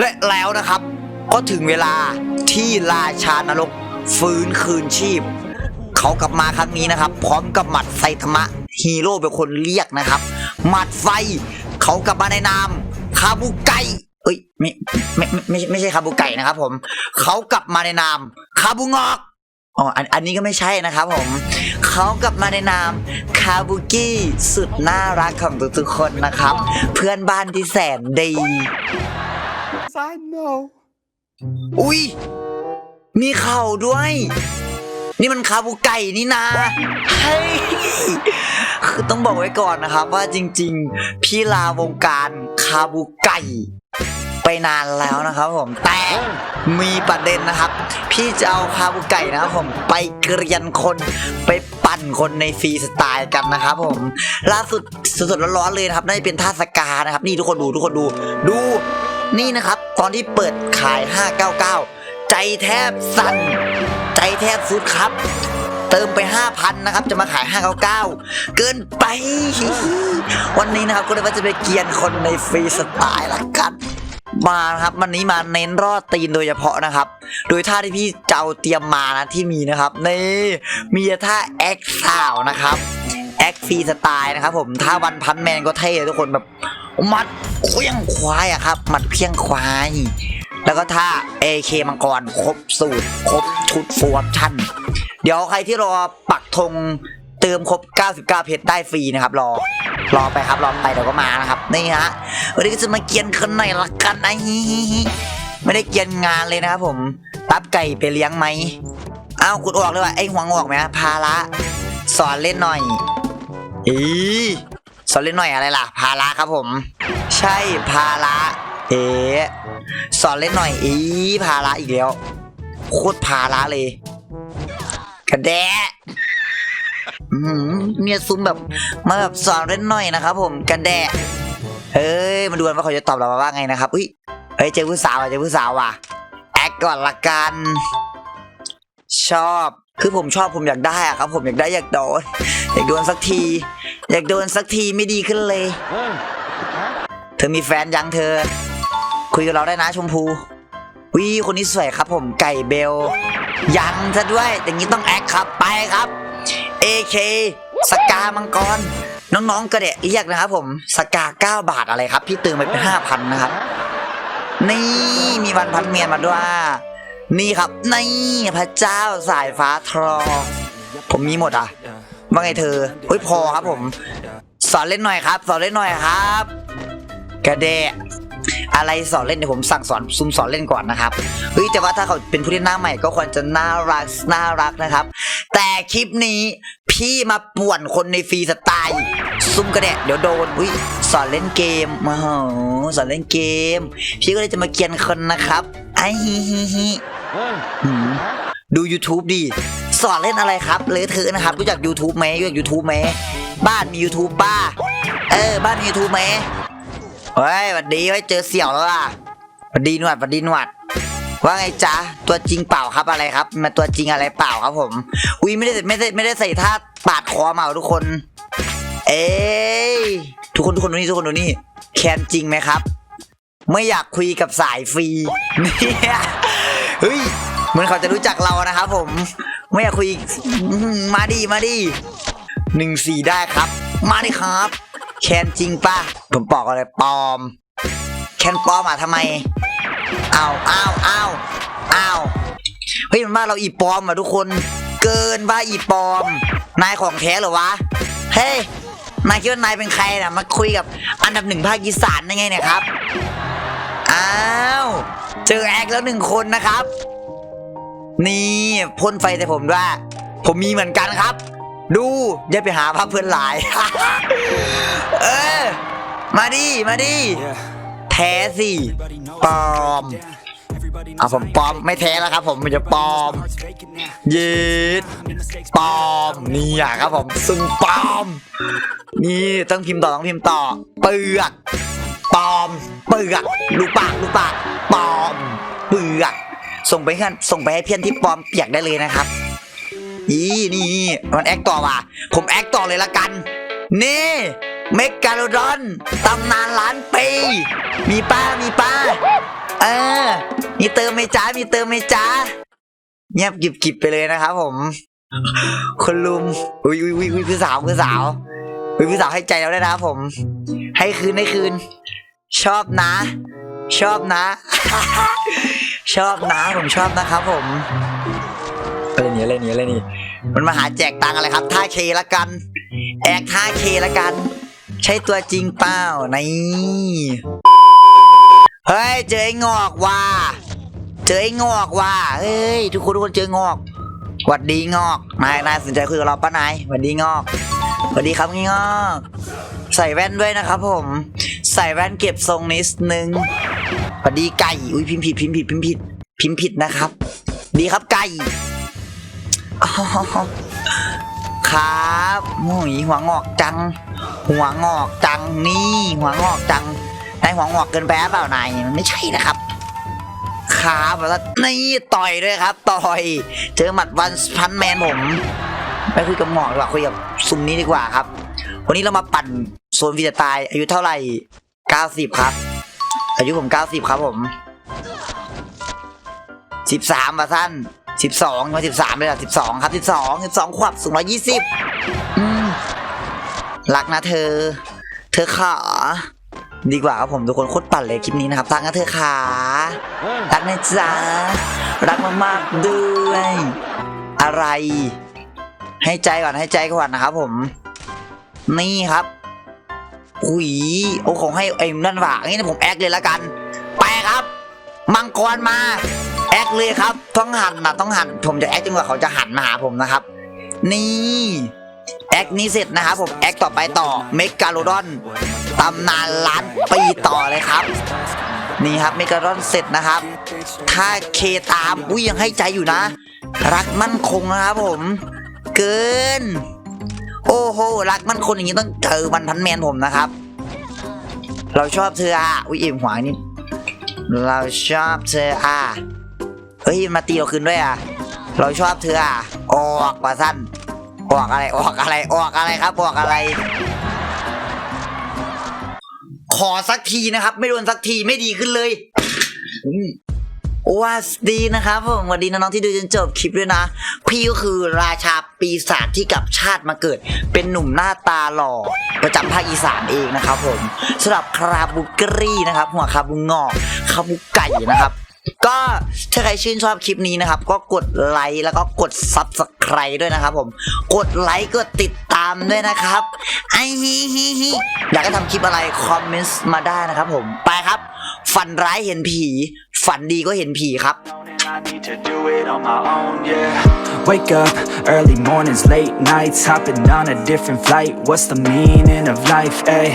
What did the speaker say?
และแล้วนะครับ ก็ถึงเวลาที่ราชานรกฟื้นคืนชีพ เขากลับมาครั้งนี้นะครับ พร้อมกับหมัดไซตามะฮีโร่เป็นคนเรียกนะครับ หมัดไฟ เขากลับมาในนามคาบุไกเอ้ยไม่ไม่ไม่ไม่ไม่ใช่คาบุไก่นะครับ ผม เขากลับมาในนามคาบุงอกอ๋ออันอันนี้ก็ไม่ใช่นะครับผม เขากลับมาในนามคาบุกิสุดน่ารักของทุกๆคนนะครับ เพื่อนบ้านที่แสนดี I know. อุ้ย มีเข่าด้วย นี่มันคาบูไก่นี่นาเฮ้ยคือต้องบอกไว้ก่อนนะครับว่าจริง ๆ พี่ลาวงการคาบูไก่ ไปนานแล้วนะครับผมแต่มีประเด็นนะครับ พี่จะเอาคาบูไก่นะครับผมไปเกรียนคนไปปั่นคนในฟรีสไตล์กันนะครับผมล่าสุดสดๆร้อนๆเลยนะครับน่าจะเป็นท่าสกานะครับ นี่ทุกคนดูทุกคนดูดูนี่นะครับ ตอนที่เปิดขาย 599 ใจแทบสั่น ใจแทบสุดครับ เติมไป 5,000 นะครับ จะมาขาย 599 เกินไป วันนี้นะครับก็เลยว่าจะไปเกียนคนในฟรีสไตล์ละกันมาครับวันนี้มาเน้นรอดตีนโดยเฉพาะนะครับ โดยท่าที่พี่เจ้าเตรียมมานะที่มีนะครับนี่มีท่าแอคสาวนะครับแอคฟรีสไตล์นะครับผมถ้าวันพันแมนก็เท่ทุกคนแบบ มัดเคี้ยงควายอะครับมัดเคี้ยงควาย แล้วก็ท่า AK มังกรครบสูตร ครบชุดฟูออปชั่น เดี๋ยวใครที่รอปักธงเติมครบ 99 เพชรได้ฟรีนะครับ รอ รอไปครับ รอไปเดี๋ยวก็มานะครับ นี่ฮะ วันนี้ก็จะมาเกียนคนหน่อยละกันนะฮิฮิฮิไม่ได้เกียนงานเลยนะครับผม รับไก่ไปเลี้ยงไหมอ้าวคุณออกเลยว่าไอ้หวงออกไหมพาละ สอนเล่นหน่อย อี สอนเล่นหน่อยอะไรล่ะพาละครับผม ใช่พาละเอ๋สอนเล่นหน่อยอีพาละอีกแล้ว โคตรพาละเลยกระแดะเนี่ยซุ้มแบบมาแบบสอนเล่นหน่อยนะครับผมกระแดะเฮ้ยมาดูกันว่าเขาจะตอบเราาว่าไงนะครับอุ้ยเฮ้ยเจอผู้สาวอะเจอผู้สาวว่ะแอคก่อนละกันชอบคือผมชอบผมอยากได้อะครับ ผมอยากได้อยากโดนอยากโดนสักที อยากโดนสักทีไม่ดีขึ้นเลย เธอมีแฟนยังเธอ คุยกับเราได้นะชมพูวิคนนี้สวยครับผมไก่เบล ยังซะด้วยอย่างนี้ต้องแอคครับไปครับ AK สกามังกร น้องๆกระเดะเรียกนะครับผมสกา 9 บาทอะไรครับ พี่เติมไปเป็น5,000นะครับ นี่มีวันพันเมียนมาด้วย นี่ครับ นี่พระเจ้าสายฟ้าทรอผมมีหมดอะ ว่าไงเธอเฮ้ยพอครับผม สอนเล่นหน่อยครับ สอนเล่นหน่อยครับกระเดะอะไรสอนเล่นเดี๋ยวผมสั่งสอนซุมสอนเล่นก่อนนะครับเฮ้ยแต่ว่าถ้าเขาเป็นผู้เล่นหน้าใหม่ก็ควรจะน่ารักน่ารักนะครับ แต่คลิปนี้พี่มาป่วนคนในฟรีสไตล์ซุ่มกระเดะเดี๋ยวโดนอุ้ยสอนเล่นเกมมาโหสอนเล่นเกม พี่ก็เลยจะมาเกียนคนนะครับไอฮิฮิฮิหืมดู YouTube ดิ สอนเล่นอะไรครับเลอะเทอะนะครับรู้จัก YouTube ไหมรู้จัก YouTube ไหมบ้านมี YouTube ป้าเออ บ้านมี YouTube ไหมเฮ้ยหวัดดีไว้ยเจอเสี่ยวแล้วล่ะหวัดดีหนวดหวัดดีหนวดว่าไงจ๊ะตัวจริงเปล่าครับอะไรครับ มาตัวจริงอะไรเปล่าครับผม อุ้ยไม่ได้ไม่ได้ไม่ได้ใส่ท่าปาดคอมาเหรอทุกคน เอ้ทุกคนทุกคนดูนี่ทุกคนดูนี่แคนจริงไหมครับ ไม่อยากคุยกับสายฟรีเนี่ยเฮ้ย เหมือนเขาจะรู้จักเรานะครับผม ไม่อยากคุยมาดิมาดิหนึ่งสี่ได้ครับ มาดิครับ แคนจริงป่ะ ผมบอกอะไรปลอม แคนปลอมอะทำไมอ้าวอ้าวอ้าวอ้าวเฮ้ยมันว่าเราอีปลอมอะทุกคน เกินว่าอีปลอม นายของแท้เหรอวะ เฮ้ยนายคิดว่านายเป็นใครนะมาคุยกับอันดับหนึ่งภาคอีสานได้ไงเนี่ยครับ อ้าว เจอแอคแล้วหนึ่งคนนะครับ นี่พ่นไฟใส่ผมด้วยผมมีเหมือนกันครับ ดูอย่าไปหาพักเพื่อนหลาย เออ มาดิ มาดิ แท้สิปลอมเอาผมปลอมไม่แท้แล้วครับ ผมมันจะปลอมย็ดปลอมนี่อะครับผมซึ่งปลอม นี่ต้องพิมพ์ต่อต้องพิมพ์ต่อ เปลือกปลอม เปลือกลูกปากลูกปากปลอม ส่งไปให้ส่งไปให้เพื่อนที่ปลอมเปียกได้เลยนะครับนี่นี่มันแอคต่อว่ะ ผมแอคต่อเลยละกัน นี่เมกาโลดอนตำนานล้านปี มีป้ามีป้า เออ มีเติมไหมจ้ามีเติมไหมจ้าเงียบกิบกิบไปเลยนะครับผมคุณลุงอุ้ยอุ้ยอุ้ยอุ้ยพี่สาวพี่สาวอุ้ยพี่สาวให้ใจเราได้นะครับผม ให้คืนให้คืน ชอบนะ ชอบนะ ชอบนะผมชอบนะครับผมอะไรนี่อะไรนี่อะไรนี่มันมาหาแจกตังอะไรครับท่าเคละกัน แอกท่าเคละกัน ใช่ตัวจริงเปล่านี่เฮ้ยเจอไอ้งอกว่ะเจอไอ้งอกว่ะเฮ้ยทุกคนทุกคนเจองอกหวัดดีงอกนายนายสนใจคุยกับเราปะนายหวัดดีงอกหวัดดีครับงอก ใส่แว่นด้วยนะครับผม ใส่แว่นเก็บทรงนิดนึง สวัสดีไก่ อุ้ยพิมพ์ผิดพิมพ์ผิดพิมพ์ผิดพิมพ์ผิดนะครับ ดีครับไก่ครับโอ้ยหัวงอกจัง หัวงอกจังนี่ หัวงอกจังนายหัวงอกเกินไปเปล่านายมันไม่ใช่นะครับครับแล้วนี่ต่อยด้วยครับ ต่อย เจอหมัดวันพันแมนผมไปคุยกับหมอกดีกว่าคุยกับซุมนี้ดีกว่าครับ วันนี้เรามาปั่นโซนฟีจตายอายุเท่าไหร่ 90 ครับ อายุผม90ครับผม13มาสั้น12มา13เลยอะ12ครับ12 12ขวบสูง120อืมรักนะเธอ เธอขาดีกว่าครับผมทุกคนโคตรปั่นเลยคลิปนี้นะครับรักนะเธอขารักนะจ๊ะรักมากๆด้วย อะไร ให้ใจก่อนให้ใจก่อนนะครับผม นี่ครับ อุยโอ้ของให้ไอ้นั่นว่ะงี้นะผมแอคเลยละกัน ไปครับ มังกรมา แอคเลยครับ ต้องหันนะต้องหัน ผมจะแอคจนกว่าเขาจะหันมาหาผมนะครับ นี่แอคนี้เสร็จนะครับผมแอคต่อไปต่อเมกาโลดอนตำนานล้านปีต่อเลยครับ นี่ครับเมกาโลดอนเสร็จนะครับ ถ้าเคตามอุ้ยยังให้ใจอยู่นะ รักมั่นคงนะครับผม เกิน โอ้โหรักมันคนอย่างนี้ต้องเจอมันพันแมนผมนะครับ เราชอบเธออะอุ้ยอิ่มหัวนี่เราชอบเธออะเฮ้ยมาตีเราคืนด้วยอะ เราชอบเธออะออกว่าสั้นออกอะไรออกอะไรออกอะไรครับออกอะไร ขอสักทีนะครับ ไม่โดนสักทีไม่ดีขึ้นเลยอืม วัสดีนะครับผมสวัสดีน้องๆที่ดูจนจบคลิปด้วยนะ พี่ก็คือราชาปีศาจที่กลับชาติมาเกิด เป็นหนุ่มหน้าตาหล่อประจำภาคอีสานเองนะครับผมสำหรับคาราบุกรีนะครับ หัวคาบุงอกคาบุไก่นะครับ ก็ถ้าใครชื่นชอบคลิปนี้นะครับ ก็กดไลค์แล้วก็กด Subscribe ด้วยนะครับผมกดไลค์กดติดตามด้วยนะครับไอฮิฮิฮิอยากให้ทำคลิปอะไรคอมเมนต์มาได้นะครับผมไปครับฝันร้ายเห็นผี ฝันดีก็เห็นผีครับ I need to do it on my own, yeah. Wake up, early mornings, late nights, hopping on a different flight. What's the meaning of life, ayy?